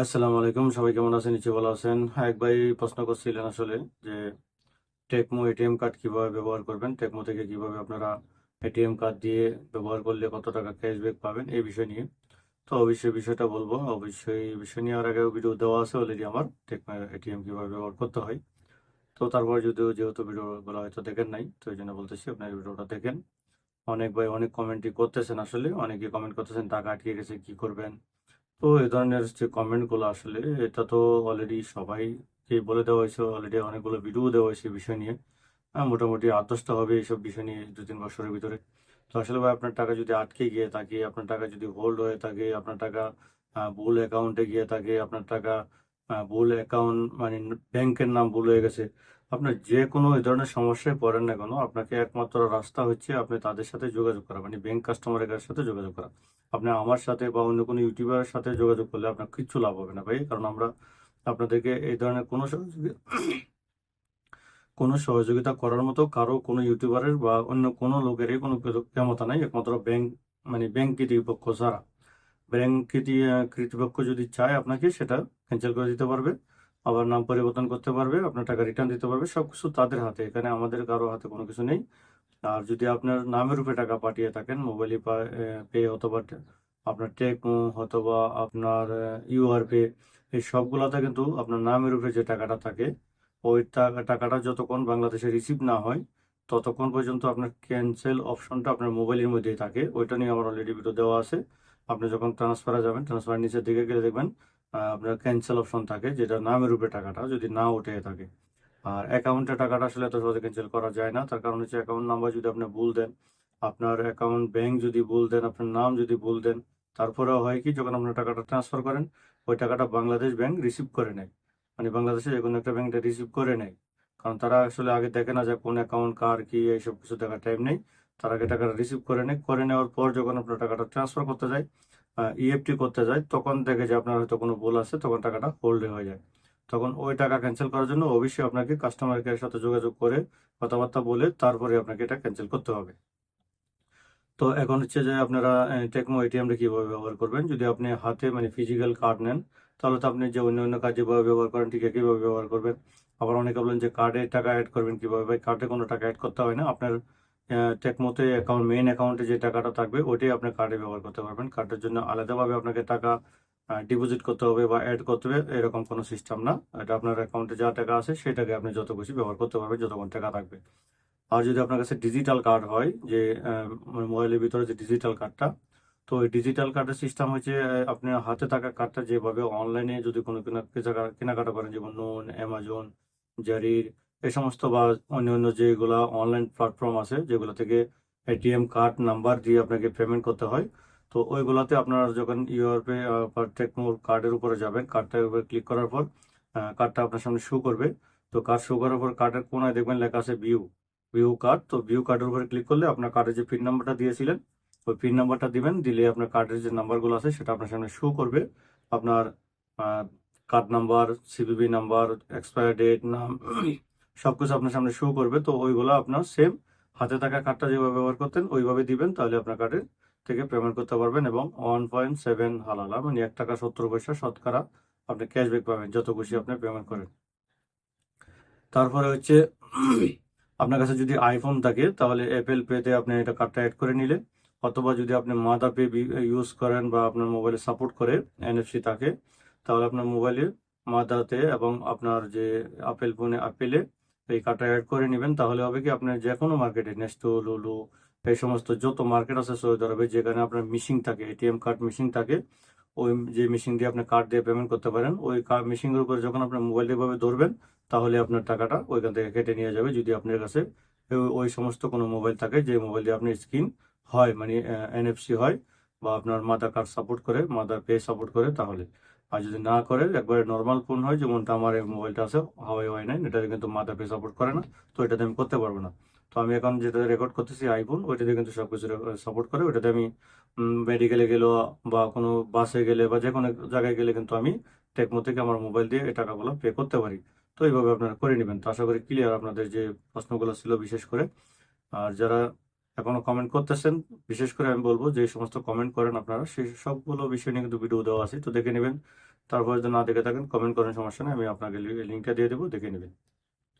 আসসালামু আলাইকুম, সবাই কেমন আছেন? নিচে ভালো আছেন? হ্যাঁ এক ভাই প্রশ্ন করছিলেন আসলে যে টেকমো এটিএম কার্ড কীভাবে ব্যবহার করবেন? টেকমো থেকে কীভাবে আপনারা এটিএম কার্ড দিয়ে ব্যবহার করলে কত টাকা ক্যাশব্যাক পাবেন? এই বিষয় নিয়ে। তো অবশ্যই বিষয়টা বলব। অবশ্যই এই বিষয় নিয়ে আর আগেও ভিডিও দেওয়া আছে অলরেডি আমার। টেকমো এটিএম কীভাবে ব্যবহার করতে হয়। তো তারপর যদিও যেহেতু ভিডিওগুলো হয়তো দেখেন নাই, তো এই জন্য বলতেছি আপনার ভিডিওটা দেখেন। অনেক ভাই অনেক কমেন্টই করতেছেন আসলে। অনেকে কমেন্ট করতেছেন, টাকা আটকে গেছে, কি করবেন? তো এই ধরনের যে কমেন্টগুলো আসলে এটা তো অলরেডি সবাইকে বলে দেওয়া হয়েছে অলরেডি অনেকগুলো ভিডিও দেওয়া হয়েছে বিষয় নিয়ে। হ্যাঁ, মোটামুটি আট হবে এইসব বিষয় নিয়ে দু তিন বছরের ভিতরে। তো আসলে ভাই আপনার টাকা যদি আটকে গিয়ে থাকে আপনার টাকা যদি হোল্ড হয়ে থাকে আপনার টাকা ভুল অ্যাকাউন্টে গিয়ে থাকে আপনার টাকা ভুল অ্যাকাউন্ট মানে ব্যাংকের নাম ভুল হয়ে গেছে আপনার যে কোনো এই ধরনের সমস্যায় পড়েন না কেন আপনাকে একমাত্র রাস্তা হচ্ছে আপনি তাদের সাথে যোগাযোগ করা মানে ব্যাংক কাস্টমারের সাথে যোগাযোগ করা। আপনি আমার সাথে বা অন্য কোনো ইউটিউবারের সাথে যোগাযোগ করলে আপনার কিচ্ছু লাভ হবে না ভাই। কারণ আমরা আপনাদেরকে এই ধরনের কোনো সহযোগি- কোনো সহযোগিতা করার মতো কারও কোনো ইউটিউবারের বা অন্য কোনো লোকেরই কোনো ক্ষমতা নাই, একমাত্র ব্যাংক মানে ব্যাংক কর্তৃপক্ষ ছাড়া। ব্যাংক কর্তৃপক্ষ যদি চায় আপনাকে, সেটা ক্যান্সেল করে দিতে পারবে, আবার নাম পরিবর্তন করতে পারবে, আপনার টাকা রিটার্ন দিতে পারবে সব কিছু তাদের হাতে। এখানে আমাদের কারও হাতে কোনো কিছু নেই। আর যদি আপনার নামের উপরে টাকা পাঠিয়ে থাকেন মোবাইলে পে অথবা আপনার টেকমো অথবা আপনার ইউআর পে এই সবগুলোতে কিন্তু আপনার নামের উপরে যে টাকাটা থাকে, ওই টাকা টাকাটা যতক্ষণ বাংলাদেশে রিসিভ না হয়, ততক্ষণ পর্যন্ত আপনার ক্যান্সেল অপশনটা আপনার মোবাইলের মধ্যেই থাকে। ওইটা নিয়ে আমার অলরেডি ভিডিও দেওয়া আছে। আপনি যখন ট্রান্সফারে যাবেন ট্রান্সফার নিচের দিকে গেলে দেখবেন আপনার ক্যান্সেল অপশন থাকে, যেটা নামের উপরে টাকাটা যদি না উঠে থাকে। আর অ্যাকাউন্টে টাকাটা আসলে এত সহজে ক্যান্সেল করা যায় না। তার কারণ হচ্ছে অ্যাকাউন্ট নাম্বার যদি আপনি ভুল দেন, আপনার অ্যাকাউন্ট ব্যাংক যদি ভুল দেন, আপনার নাম যদি ভুল দেন, তারপরেও হয় কি, যখন আপনার টাকাটা ট্রান্সফার করেন, ওই টাকাটা বাংলাদেশ ব্যাংক রিসিভ করে নেয়। মানে বাংলাদেশে যে কোনো একটা ব্যাংকটা রিসিভ করে নেয়। কারণ তারা আসলে আগে দেখে না যে কোন অ্যাকাউন্ট কার কি, এইসব কিছু দেখার টাইম নেই। তার আগে টাকাটা রিসিভ করে নেয়। করে নেওয়ার পর যখন আপনার টাকাটা ট্রান্সফার করতে যায় ইএফটি করতে যায়, তখন দেখে যে আপনার হয়তো কোনো ভুল আছে, তখন টাকাটা হোল্ড হয়ে যায়। তখন ওই টাকা ক্যান্সেল করার জন্য অবশ্যই আপনাকে কাস্টমার কেয়ারের সাথে যোগাযোগ করে কথাবার্তা বলে তারপরে আপনাকে এটা ক্যান্সেল করতে হবে। তো এখন হচ্ছে যে আপনারা টেকমো এটিএমটা কীভাবে ব্যবহার করবেন? যদি আপনি হাতে মানে ফিজিক্যাল কার্ড নেন, তাহলে তো আপনি যে অন্য অন্য কাজ যেভাবে ব্যবহার করেন, ঠিক একইভাবে ব্যবহার করবেন। আবার অনেকে বলেন যে কার্ডে টাকা অ্যাড করবেন কীভাবে? ভাই কার্ডে কোনো টাকা অ্যাড করতে হয় না। আপনার টেকমোতে অ্যাকাউন্ট মেইন অ্যাকাউন্টে যে টাকাটা থাকবে ওটাই আপনি কার্ডে ব্যবহার করতে পারবেন। কার্ডের জন্য আলাদাভাবে আপনাকে টাকা ডিপোজিট করতে হবে বা অ্যাড করতে হবে, এরকম কোনো সিস্টেম না। এটা আপনার অ্যাকাউন্টে যা টাকা আছে, সেটাকে আপনি যত খুশি ব্যবহার করতে পারবেন যতক্ষণ টাকা থাকবে। আর যদি আপনার কাছে ডিজিটাল কার্ড হয়, যে মোবাইলের ভিতরে যে ডিজিটাল কার্ডটা তো ওই ডিজিটাল কার্ডের সিস্টেম হচ্ছে আপনার হাতে থাকা কার্ডটা যেভাবে অনলাইনে যদি কেনা- কেনাকাটা করেন, যেমন নোন অ্যামাজন জারির এই সমস্ত বা অন্য অন্য যেগুলা অনলাইন প্ল্যাটফর্ম আছে, যেগুলো থেকে এটিএম কার্ড নাম্বার দিয়ে আপনাকে পেমেন্ট করতে হয় তো ওইগুলাতে আপনার যখন ইউআরপে বা টেকমোর কার্ডের উপরে যাবেন কার্ডটার উপরে ক্লিক করার পর কার্ডটা আপনার সামনে শো করবে। তো কার্ড শো করার পর কার্ডের কোনায় দেখবেন লেখা আছে ভিউ ভিউ কার্ড তো ভিউ কার্ডের উপরে ক্লিক করলে আপনার কার্ডের যে পিন নাম্বারটা দিয়েছিলেন, ওই পিন নাম্বারটা দিবেন, দিলে আপনার কার্ডের যে নাম্বারগুলো আছে সেটা আপনার সামনে শো করবে। আপনার card number CVV number expire date নাম সব কিছু আপনার সামনে শো করবে। তো ওইগুলো আপনার সেম হাতে থাকা কার্ডটা যেভাবে ব্যবহার করতেন, ওইভাবে দিবেন, তাহলে আপনার কার্ডের থেকে পেমেন্ট করতে পারবেন এবং ওয়ান পয়েন্ট সেভেন হালালা। মানে এক টাকা সত্তর পয়সা শতকরা আপনি ক্যাশব্যাক পাবেন, যত খুশি আপনি পেমেন্ট করেন। তারপরে হচ্ছে, আপনার কাছে যদি আইফোন থাকে, তাহলে অ্যাপেল পেতে আপনি এটা কার্ডটা অ্যাড করে নিলে, অথবা যদি আপনি মাদা পে ইউজ করেন বা আপনার মোবাইলে সাপোর্ট করে এনএফসি থাকে, তাহলে আপনার মোবাইলে মাদাতে এবং আপনার যে আপেল ফোনে আপেলে এই কার্ডটা অ্যাড করে নেবেন। তাহলে হবে কি, আপনার যে কোনো মার্কেটে নেস্টো লুলু এই সমস্ত যত মার্কেট আছে সৌদি আরবে, যেখানে আপনার মিশিং থাকে এটিএম কার্ড মিশিং থাকে, ওই যে মেশিন দিয়ে আপনি কার্ড দিয়ে পেমেন্ট করতে পারেন, ওই কার্ড মেশিনের উপরে যখন আপনার মোবাইল ভাবে ধরবেন, তাহলে আপনার টাকাটা ওইখান থেকে কেটে নিয়ে যাবে, যদি আপনার কাছে ওই- সমস্ত কোনো মোবাইল থাকে, যে মোবাইল দিয়ে আপনার স্ক্রিন হয় মানে এনএফসি হয়, বা আপনার মাদার কার্ড সাপোর্ট করে মাদার পে সাপোর্ট করে, তাহলে। আর যদি না করে, একবারে নর্মাল ফোন হয়, যেমনটা আমার এই মোবাইলটা আছে হাওয়াই ওয়াই নাই এটাতে কিন্তু মাদার পে সাপোর্ট করে না, তো এটাতে আমি করতে পারব না। তো আমি এখন যেটা রেকর্ড করতেছি, আইফোন, ওইটাতে কিন্তু সব কিছু সাপোর্ট করে। ওইটাতে আমি মেডিকেলে গেলেও বা কোনো বাসে গেলে বা যে কোনো জায়গায় গেলে কিন্তু আমি টেকমো থেকে আমার মোবাইল দিয়ে এই টাকাগুলো পে করতে পারি। তো এইভাবে আপনারা করে নেবেন। তো আশা করি ক্লিয়ার আপনাদের যে প্রশ্নগুলো ছিল বিশেষ করে। আর যারা এখনও কমেন্ট করতেছেন, বিশেষ করে আমি বলব যে সমস্ত কমেন্ট করেন আপনারা সেই সবগুলো বিষয় নিয়ে কিন্তু ভিডিও দেওয়া আছে। তো দেখে নেবেন। তারপর যদি না দেখে থাকেন কমেন্ট করেন, সমস্যা নেই। আমি আপনাকে লিঙ্কটা দিয়ে দেবো, দেখে নেবেন।